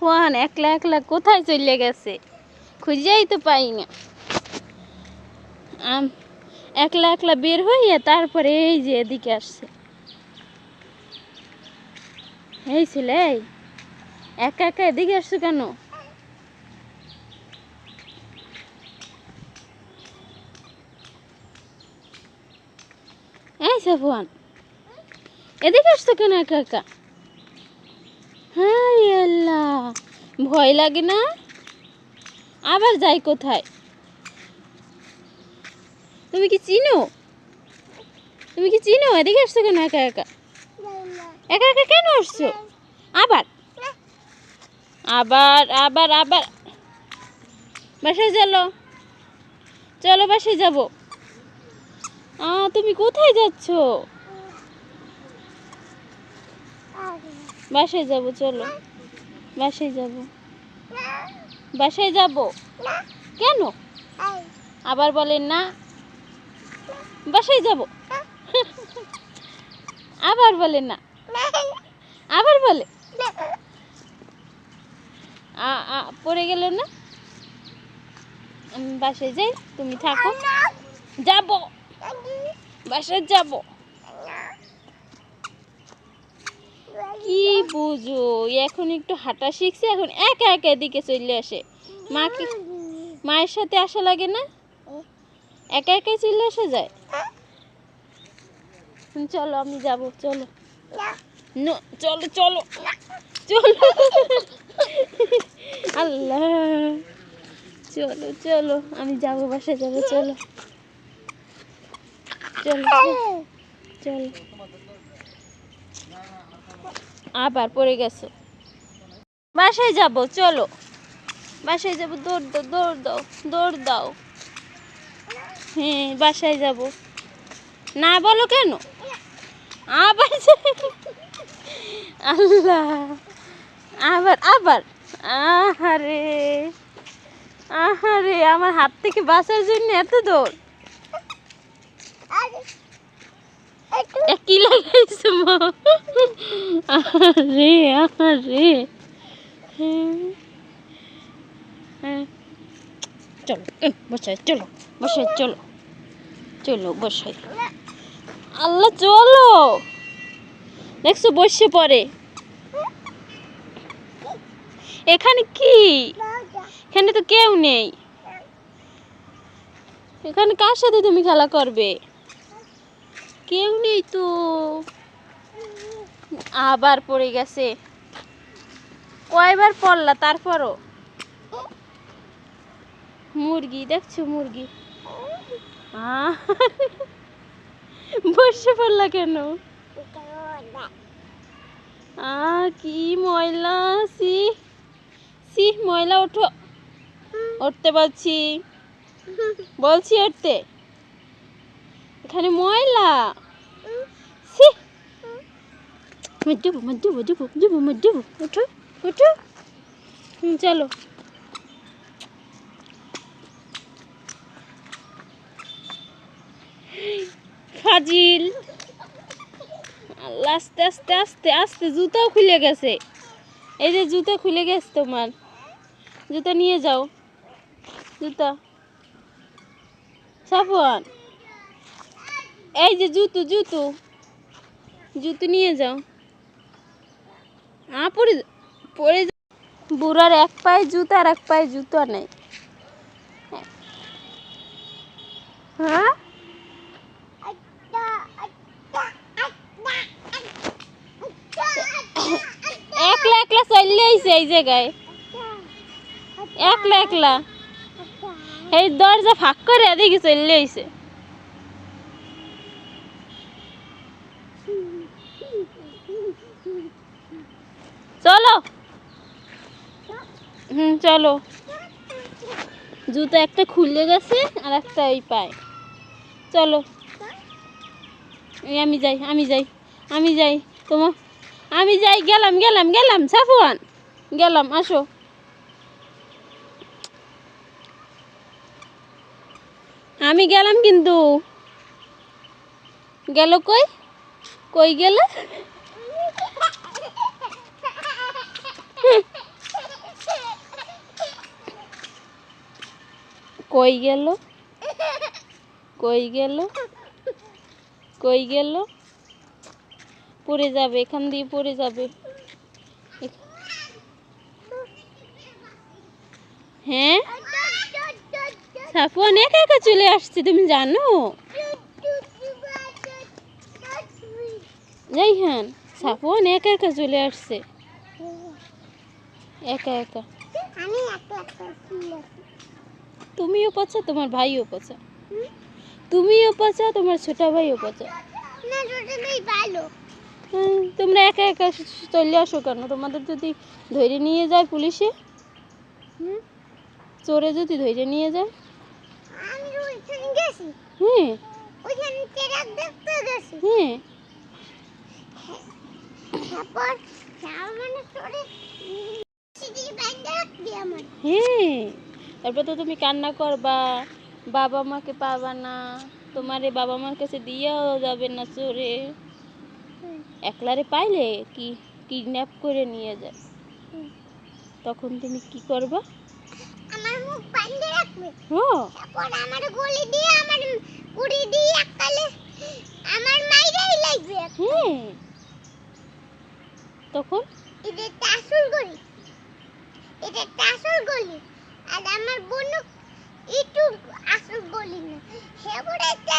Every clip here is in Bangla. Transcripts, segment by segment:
সাফওয়ান একলা একলা কোথায় চলে গেছে? খুঁজেই তো পাই না একলা একলা বের হইয়া তারপরে এই যে এদিকে আসছে। এই ছেলে একা একা এদিকে আসছো কেন? এই সাফওয়ান এদিকে আসছো কেন একা একা হাই আল্লাহ ভয় লাগে না? আবার যাই কোথায়? তুমি কি চিনো? তুমি কি চিনো? এদিকে আসছো কেন একা একা? একা একা কেন আসছো? আবার? আবার আবার আবার। বাসায় চলো। চলো বাসায় যাব। তুমি কোথায় যাচ্ছ? বাসায় যাব, চলো। বাসায় যাব। বাসায় যাব? কেন? আবার বলেন না। বাসায় যাব? আবার বলেন না। আবার বলে? পড়ে গেল না? আমি বাসায় যাই, তুমি থাকো। যাব। বাসায় যাব। কি বুঝো? এখন একটু হাঁটা শিখছে, এখন একা একা এদিকে চলে আসে। মাকে মায়ের সাথে আসা লাগে না? একা একাই চলে আসা যায়? চলো, আমি যাব, চলো। চলো চলো। চলো। আল্লাহ। চলো চলো, আমি যাব বাসায়, যাব, চলো। চলো চলো। আবার পড়ে গেছে। বাসায় যাব, চলো। বাসায় যাব, দৌড় দাও দৌড় দাও দৌড় দাও। হ্যাঁ বাসায় যাব। না বলো কেন? আবার আল্লাহ। আবার আবার। আহারে। আহারে, আমার হাত থেকে বাঁচার জন্য এত দৌড়। এ কি লাগাইছো হ্যাঁ। হ্যাঁ। চলো বসাই চলো বসাই, চলো। চলো, বসাই। আল্লাহ, চলো। দেখছ, বসে পরে এখানে কি? এখানে তো কেউ নেই। এখানে কার সাথে তুমি খেলা করবে? কেউ নেই তো। আবার পড়ে গেছে। কয়বার পড়লা তারপরও? মুরগি, দেখছ মুরগি? বসে পড়লা কেন? আ, কি ময়লা? সি সি, ময়লা ওঠো। উঠতে বলছি। বলছি উঠতে। এখানে ময়লা। সি চলো। ফাজিল। আস্তে আস্তে আস্তে আস্তে, জুতাও খুলে গেছে। এই যে জুতো খুলে গেছে তোমার। জুতো নিয়ে যাও। জুতা। সাফওয়ান। এই যে জুতো জুতো। জুতো নিয়ে যাও। আ, পরে পরে বুড়ার এক পায়ে জুতো আর এক পায়ে জুতো নেই। হ্যাঁ? একলা একলা চলে আইছে এই জায়গায়। একলা একলা। এই দরজা ফাঁক করে এদিকে চলে আইছে চলো। হুম, চলো। জুতো একটা খুলে গেছে, আর একটা এই পায়। চলো। এই আমি যাই আমি যাই আমি যাই। তোমার আমি যাই, গেলাম গেলাম গেলাম, সাফওয়ান। গেলাম, আসো। আমি গেলাম কিন্তু। গেল কই? কই গেলে? কই গেল? কই গেল? কই গেল? পড়ে যাবে, এখান দিয়ে পড়ে যাবে। হ্যাঁ? সাফওয়ান একা একা চলে আসছে, তুমি জানো? যাই হ্যাঁ সাফওয়ান একা একা চলে আসছে। একা একা। আমি তুমিও পচা তোমার ভাইও পচা। তুমিও পচা তোমার ছোট ভাইও পচা। না দুটোই ভালো। তোমরা একা একা চলে আসো কেন? তোমাদের যদি ধরে নিয়ে যায় পুলিশে? চোরে যদি ধরে নিয়ে যায়? আমি ওইখানে গেছি। হ্যাঁ। ওইখানে ট্রাক দেখতে গেছি। হ্যাঁ। তারপর মানে তোরে সিটি ব্যাংকে রাখবি আমার হ্যাঁ। তারপর তো তুমি কান্না করবা বাবা মাকে পাবা না তোমারে বাবা মার কাছে দিয়েও যাবে না চোরে। একলারে পাইলে কি কিডন্যাপ করে নিয়ে যায়। তখন তুমি কি করবা? আমার মুখ বান্ধে রাখবে। ও। তারপর আমার গলি দিয়ে আমার দিয়ে এককালে আমার মাইরাই লাগবে হ্যাঁ। তখন? এটা গলি আর আমার বোন একটু আসল গলি না। সে একটা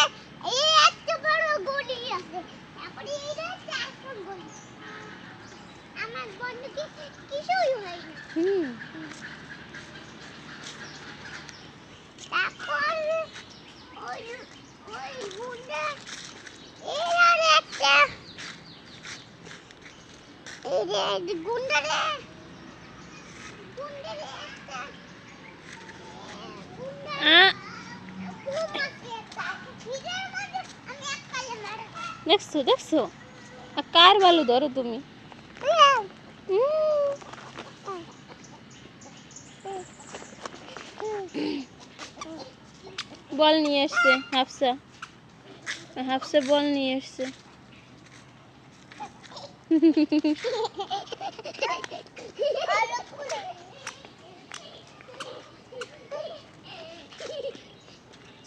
এই এত বড় গলি আছে। তারপরে এটা একটা আসল গলি আমার বন্ধুকে কিছুই হয়নি হুম। তারপর ওই ওই গুন্ডা এর আর একটা এই রে গুন্ডা রে গুন্ডা রে একটা গুন্ডা আ, খুব মারছে একটা ভিড়ের মধ্যে আমি এককালে মারে দেখছ দেখছ? কার বালু ধরো তুমি? বল নিয়ে এসছে হাফসা। হাফসা বল নিয়ে এসছে।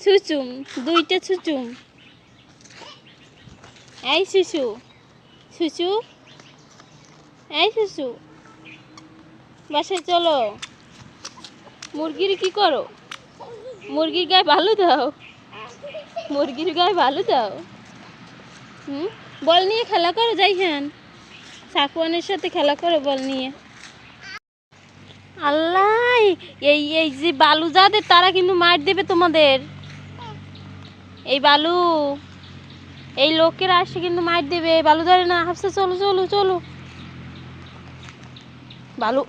ছুচুম, দুইটা ছুচুম। এই শিশু শিশু এই শিশু বাসায় চলো। মুরগির কি করো? মুরগির গায়ে ভালো দাও। মুরগির গায়ে ভালো দাও। হুম? বল নিয়ে খেলা করো যাই হ্যান সাকুয়ানের সাথে খেলা করো বল নিয়ে। আল্লাহ, এই এই যে বালু যাদের, তারা কিন্তু মার দেবে তোমাদের। এই বালু, এই লোকেরা আসে কিন্তু মার দেবে। বালু ধরে না, হাফসা, চলো চলো চলো। বালু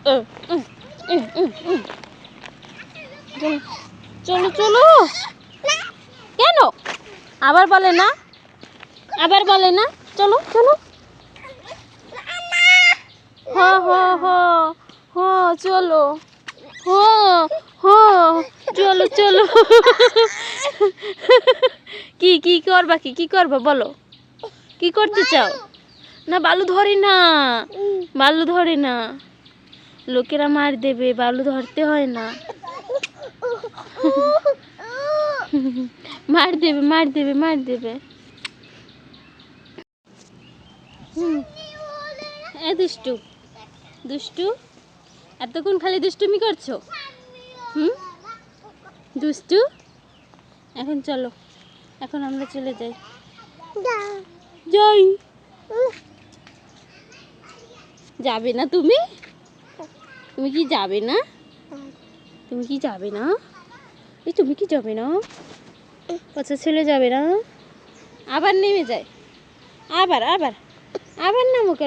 চলো চলো। কেন? আবার বলে না? আবার বলে না? চলো চলো। হ হ হ হ, চলো। হ হ চলো চলো। কি কি করবা কি? কি করবা বলো? কি করতে চাও? না বালু ধরে না। বালু ধরে না। লোকেরা মার দেবে বালু ধরতে হয় না। মার দেবে মার দেবে মার দেবে। এ দুষ্টু দুষ্টু এতক্ষণ খালি দুষ্টুমি করছ? হুম? দুষ্টু? এখন চলো এখন আমরা চলে যাই। যাই। যাবে না তুমি? তুমি কি যাবে না? তুমি কি যাবে না? এই তুমি কি যাবে না? আচ্ছা ছেলে যাবে না? আবার নেমে যায়। আবার আবার আবার নামো কেন?